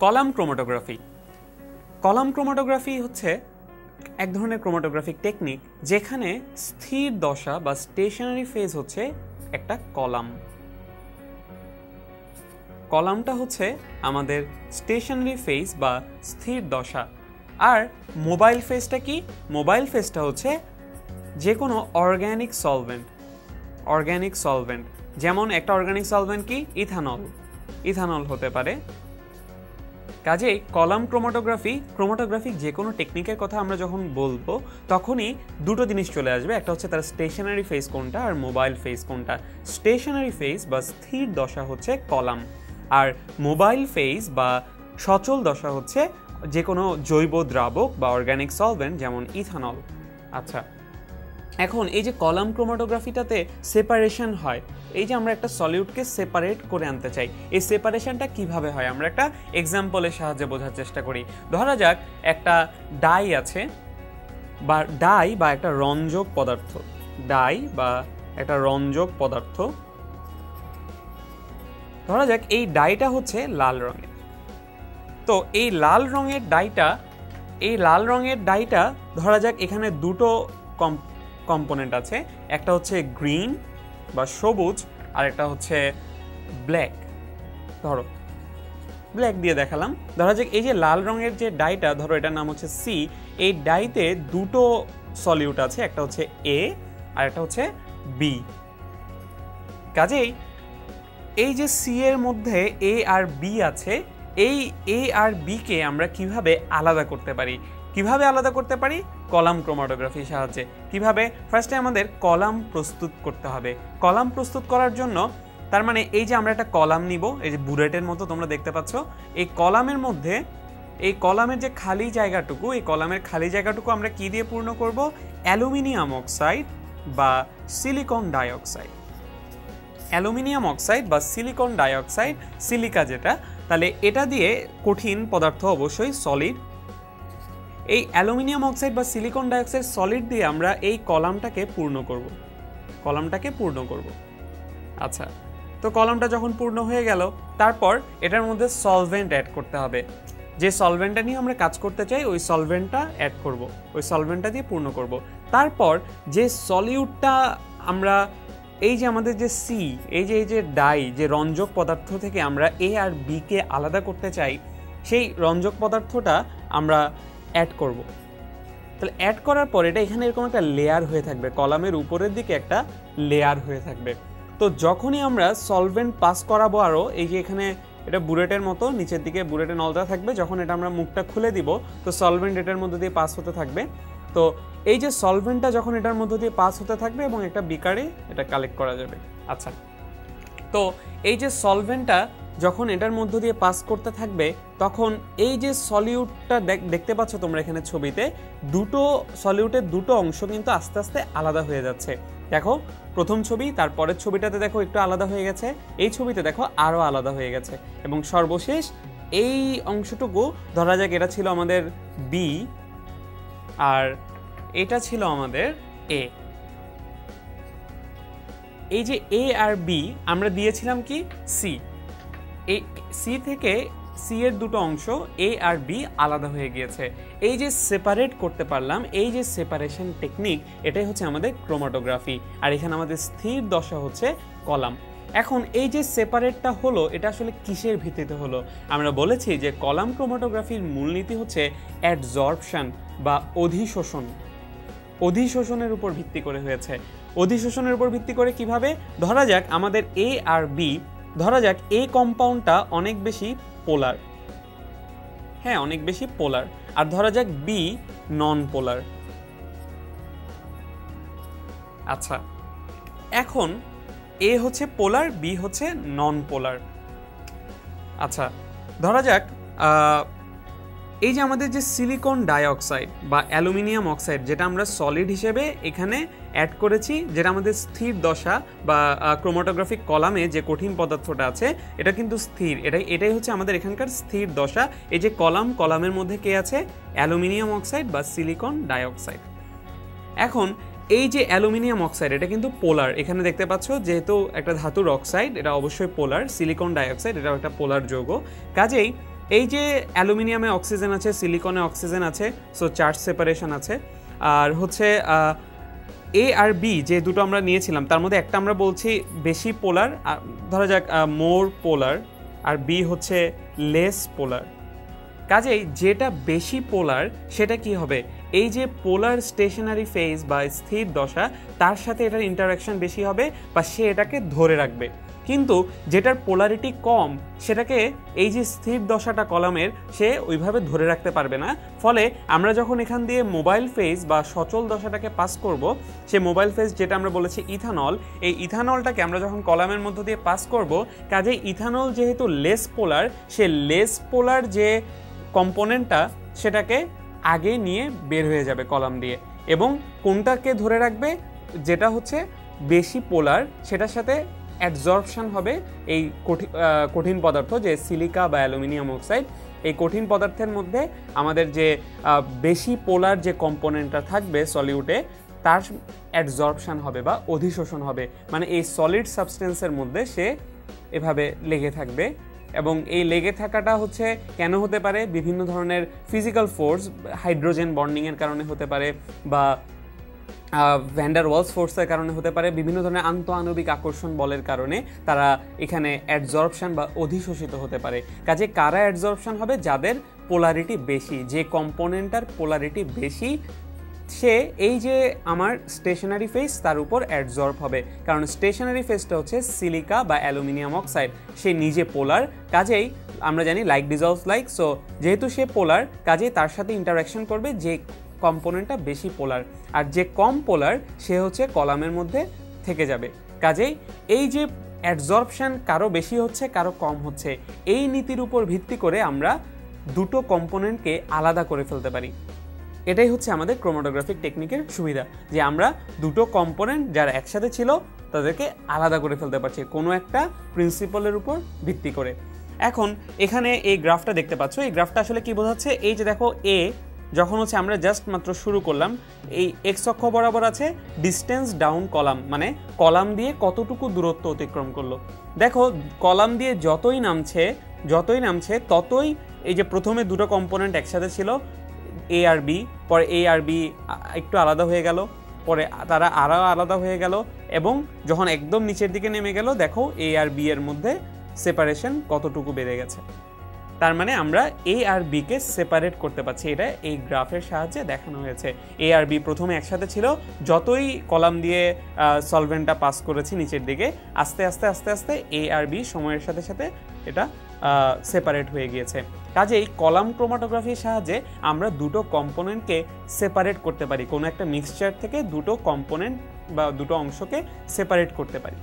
Column chromatography. Column chromatography হচ্ছে এক ধরনের ক্রোমাটোগ্রাফিক টেকনিক যেখানে স্থির দশা বা স্টেশনারি ফেজ হচ্ছে একটা কলাম। কলামটা হচ্ছে আমাদের স্টেশনারি ফেজ বা স্থির দশা। আর মোবাইল ফেজটা কি? মোবাইল ফেজটা হচ্ছে যে কোনো অর্গ্যানিক সলভেন্ট। Organic solvent. যেমন একটা অর্গ্যানিক সলভেন্ট কি? ইথানল। ইথানল হতে পারে। কাজেই কলাম ক্রোমাটোগ্রাফি ক্রোমাটোগ্রাফিক যে কোনো টেকনিকের কথা আমরা যখন বলব, তখনই দুটো জিনিস চলে আসবে। একটা হচ্ছে তার স্টেশনারি ফেস কোনটা আর মোবাইল ফেস কোনটা। স্টেশনারি ফেস বা স্থির দশা হচ্ছে কলাম। আর মোবাইল ফেস বা সচল দশা হচ্ছে যে কোনো জৈব দ্রাবক বা অর্গ্যানিক সলভেন্ট যেমন ইথানল আচ্ছা এখন এই যে কলাম ক্রোমাটোগ্রাফিটাতে সেপারেশন হয়, এই যে আমরা একটা সলিউটকে সেপারেট করে আনতে চাই, এই সেপারেশনটা কীভাবে হয়? আমরা একটা এক্সাম্পলের সাহায্যে বোঝার চেষ্টা করি। ধরা যাক একটা ডাই আছে, বা ডাই বা একটা রঞ্জক পদার্থ, ডাই বা একটা রঞ্জক পদার্থ। ধরা যাক এই ডাইটা হচ্ছে লাল রঙের। তো এই লাল রঙের ডাইটা, এই লাল রঙের ডাইটা ধরা যাক এখানে দুটো কম্পোনেন্ট আছে। একটা হচ্ছে গ্রিন বা সবুজ, আর একটা হচ্ছে ব্ল্যাক ধরো ব্ল্যাক দিয়ে দেখালাম। ধরা যাক, এই যে লাল রঙের যে ডাইটা ধরো এটার নাম হচ্ছে সি এই ডাইতে দুটো সলিউট আছে, একটা হচ্ছে এ আর একটা হচ্ছে বি কাজেই এই যে সি এর মধ্যে এ আর বি আছে এই এ আর বিকে আমরা কীভাবে আলাদা করতে পারি? কীভাবে আলাদা করতে পারি? কলাম ক্রোমাটোগ্রাফির সাহায্যে। কীভাবে? ফার্স্টে আমাদের কলাম প্রস্তুত করতে হবে। কলাম প্রস্তুত করার জন্য তার মানে এই যে আমরা একটা কলাম নিব, এই যে বুলেটের মতো তোমরা দেখতে পাচ্ছ, এই কলামের মধ্যে, এই কলামের যে খালি জায়গাটুকু, এই কলামের খালি জায়গাটুকু আমরা কি দিয়ে পূর্ণ করব? অ্যালুমিনিয়াম অক্সাইড বা সিলিকন ডাইঅক্সাইড। অ্যালুমিনিয়াম অক্সাইড বা সিলিকন ডাইঅক্সাইড, সিলিকা যেটা তাহলে এটা দিয়ে কঠিন পদার্থ অবশ্যই সলিড এই অ্যালুমিনিয়াম অক্সাইড বা সিলিকন ডাইঅক্সাইড সলিড দিয়ে আমরা এই কলামটাকে পূর্ণ করব। কলামটাকে পূর্ণ করব। আচ্ছা তো কলামটা যখন পূর্ণ হয়ে গেল, তারপর এটার মধ্যে সলভেন্ট অ্যাড করতে হবে। যে সলভেন্টটা নিয়ে আমরা কাজ করতে চাই, ওই সলভেন্টটা অ্যাড করব। ওই সলভেন্টটা দিয়ে পূর্ণ করব। তারপর যে সলিউটটা আমরা এই যে আমাদের যে সি এই যে এই যে ডাই, যে রঞ্জক পদার্থ থেকে আমরা এ আর বি কে আলাদা করতে চাই, সেই রঞ্জক পদার্থটা আমরা অ্যাড করব। তাহলে অ্যাড করার পর এটা এখানে এরকম একটা লেয়ার হয়ে থাকবে, কলামের উপরের দিকে একটা লেয়ার হয়ে থাকবে। তো যখনই আমরা সলভেন্ট পাস করাবো আরও এই যে এখানে এটা বুলেটের মতো, নিচের দিকে বুলেটের নলটা থাকবে, যখন এটা আমরা মুখটা খুলে দিব, তো সলভেন্ট এটার মধ্যে দিয়ে পাস হতে থাকবে। তো এই যে সলভেন্টটা যখন এটার মধ্য দিয়ে পাস হতে থাকবে এবং একটা বিকারে এটা কালেক্ট করা যাবে। আচ্ছা। তো এই যে সলভেন্টটা যখন এটার মধ্য দিয়ে পাস করতে থাকবে তখন এই যে সলিউটটা দেখতে পাচ্ছ তোমরা এখানে ছবিতে দুটো সলিউটের দুটো অংশ কিন্তু আস্তে আস্তে আলাদা হয়ে যাচ্ছে। দেখো প্রথম ছবি তারপরের ছবিটাতে দেখো একটু আলাদা হয়ে গেছে এই ছবিতে দেখো আরও আলাদা হয়ে গেছে। এবং সর্বশেষ এই অংশটুকু ধরা যাক এটা ছিল আমাদের বি আর এটা ছিল আমাদের এ এই যে এ আর বি আমরা দিয়েছিলাম কি? সি এই সি থেকে সি এর দুটো অংশ এ আর বি আলাদা হয়ে গিয়েছে। এই যে সেপারেট করতে পারলাম, এই যে সেপারেশন টেকনিক এটাই হচ্ছে আমাদের ক্রোমাটোগ্রাফি আর এখানে আমাদের স্থির দশা হচ্ছে কলাম। এখন এই যে সেপারেটটা হলো, এটা আসলে কিসের ভিত্তিতে হলো? আমরা বলেছি যে কলাম ক্রোমাটোগ্রাফির মূলনীতি হচ্ছে অ্যাডজর্পশন বা অধিশোষণ। অধিশোষণের উপর ভিত্তি করে হয়েছে। অধিশোষণের উপর ভিত্তি করে কীভাবে? ধরা যাক আমাদের এ আর বি ধরা যাক এই কম্পাউন্ডটা অনেক বেশি পোলার হ্যাঁ অনেক বেশি পোলার আর ধরা যাক বি নন পোলার আচ্ছা এখন এ হচ্ছে পোলার বি হচ্ছে নন পোলার আচ্ছা ধরা যাক এই যে আমাদের যে সিলিকন ডাইঅক্সাইড বা অ্যালুমিনিয়াম অক্সাইড যেটা আমরা সলিড হিসেবে এখানে অ্যাড করেছি, যেটা আমাদের স্থির দশা বা ক্রোমাটোগ্রাফিক কলামে যে কঠিন পদার্থটা আছে, এটা কিন্তু স্থির। এটাই এটাই হচ্ছে আমাদের এখানকার স্থির দশা। এই যে কলাম কলামের মধ্যে কে আছে? অ্যালুমিনিয়াম অক্সাইড বা সিলিকন ডাইঅক্সাইড এখন, এই যে অ্যালুমিনিয়াম অক্সাইড এটা কিন্তু পোলার এখানে দেখতে পাচ্ছ যেহেতু একটা ধাতুর অক্সাইড এটা অবশ্যই পোলার সিলিকন ডাইঅক্সাইড এটাও একটা পোলার যৌগ। কাজেই এই যে অ্যালুমিনিয়ামে অক্সিজেন আছে, সিলিকনে অক্সিজেন আছে সো চার্জ সেপারেশন আছে। আর হচ্ছে এ আর বি যে দুটো আমরা নিয়েছিলাম, তার মধ্যে একটা আমরা বলছি বেশি পোলার ধরা যাক মোর পোলার আর বি হচ্ছে লেস পোলার কাজেই যেটা বেশি পোলার সেটা কি হবে? এই যে পোলার স্টেশনারি ফেজ বা স্থির দশা, তার সাথে এটার ইন্টারাকশন বেশি হবে, বা সে এটাকে ধরে রাখবে। কিন্তু যেটার পোলারিটি কম, সেটাকে এই যে স্থির দশাটা কলামের, সে ওইভাবে ধরে রাখতে পারবে না। ফলে আমরা যখন এখান দিয়ে মোবাইল ফেজ বা সচল দশাটাকে পাস করব, সে মোবাইল ফেজ যেটা আমরা বলেছি ইথানল এই ইথানলটাকে আমরা যখন কলামের মধ্য দিয়ে পাস করব, কাজে ইথানল যেহেতু লেস পোলার সে লেস পোলার যে কম্পোনেন্টটা সেটাকে আগে নিয়ে বের হয়ে যাবে কলাম দিয়ে। এবং কোনটাকে ধরে রাখবে? যেটা হচ্ছে বেশি পোলার সেটার সাথে অ্যাবজর্পশন হবে এই কঠিন পদার্থ যে সিলিকা বা অ্যালুমিনিয়াম অক্সাইড। এই কঠিন পদার্থের মধ্যে আমাদের যে বেশি পোলার যে কম্পোনেন্টটা থাকবে সলিউটে তার অ্যাবজর্পশন হবে বা অধিশোষণ হবে। মানে এই সলিড সাবস্টেন্সের মধ্যে সে এভাবে লেগে থাকবে এবং এই লেগে থাকাটা হচ্ছে কেন হতে পারে? বিভিন্ন ধরনের ফিজিক্যাল ফোর্স, হাইড্রোজেন বন্ডিংয়ের কারণে হতে পারে বা ভ্যান্ডার ওয়ালস ফোর্সের কারণে হতে পারে। বিভিন্ন ধরনের আন্ত আণবিক আকর্ষণ বলের কারণে তারা এখানে অ্যাডজর্পশন বা অধিশোষিত হতে পারে। কাজে কারা অ্যাডজর্পশন হবে? যাদের পোলারিটি বেশি। যে কম্পোনেন্টার পোলারিটি বেশি, সে এই যে আমার স্টেশনারি ফেস তার উপর অ্যাডজর্ব হবে। কারণ স্টেশনারি ফেসটা হচ্ছে সিলিকা বা অ্যালুমিনিয়াম অক্সাইড সে নিজে পোলার কাজেই আমরা জানি লাইক ডিজলভস লাইক সো যেহেতু সে পোলার কাজেই তার সাথে ইন্টারাকশন করবে যে কম্পোনেন্টটা বেশি পোলার আর যে কম পোলার সে হচ্ছে কলামের মধ্যে থেকে যাবে। কাজেই এই যে অ্যাডজর্পশন কারও বেশি হচ্ছে, কারও কম হচ্ছে, এই নীতির উপর ভিত্তি করে আমরা দুটো কম্পোনেন্টকে আলাদা করে ফেলতে পারি। এটাই হচ্ছে আমাদের ক্রোমাটোগ্রাফিক টেকনিকের সুবিধা, যে আমরা দুটো কম্পোনেন্ট যারা একসাথে ছিল, তাদেরকে আলাদা করে ফেলতে পারছি, কোনো একটা প্রিন্সিপালের উপর ভিত্তি করে। এখন, এখানে এই গ্রাফটা দেখতে পাচ্ছ। এই গ্রাফটা আসলে কি বোঝাচ্ছে? এই যে দেখো এ যখন হচ্ছে আমরা জাস্ট মাত্র শুরু করলাম, এই এক্স অক্ষ বরাবর আছে ডিস্টেন্স ডাউন কলাম মানে কলাম দিয়ে কতটুকু দূরত্ব অতিক্রম করল। দেখো কলাম দিয়ে যতই নামছে যতই নামছে, ততই এই যে প্রথমে দুটো কম্পোনেন্ট একসাথে ছিল এ আর বি পরে এ আর বি একটু আলাদা হয়ে গেল, পরে তারা আরও আলাদা হয়ে গেল, এবং যখন একদম নিচের দিকে নেমে গেল, দেখো এ আর বি এর মধ্যে সেপারেশন কতটুকু বেড়ে গেছে। তার মানে আমরা এ আর বিকে সেপারেট করতে পারছি। এটা এই গ্রাফের সাহায্যে দেখানো হয়েছে। এ আর বি প্রথমে একসাথে ছিল। যতই কলাম দিয়ে সলভেন্টটা পাস করেছি নিচের দিকে, আস্তে আস্তে আস্তে আস্তে এ আর বি সময়ের সাথে সাথে এটা সেপারেট হয়ে গিয়েছে। কাজেই কলাম ক্রোমাটোগ্রাফির সাহায্যে আমরা দুটো কম্পোনেন্টকে সেপারেট করতে পারি। কোনো একটা মিক্সচার থেকে দুটো কম্পোনেন্ট বা দুটো অংশকে সেপারেট করতে পারি।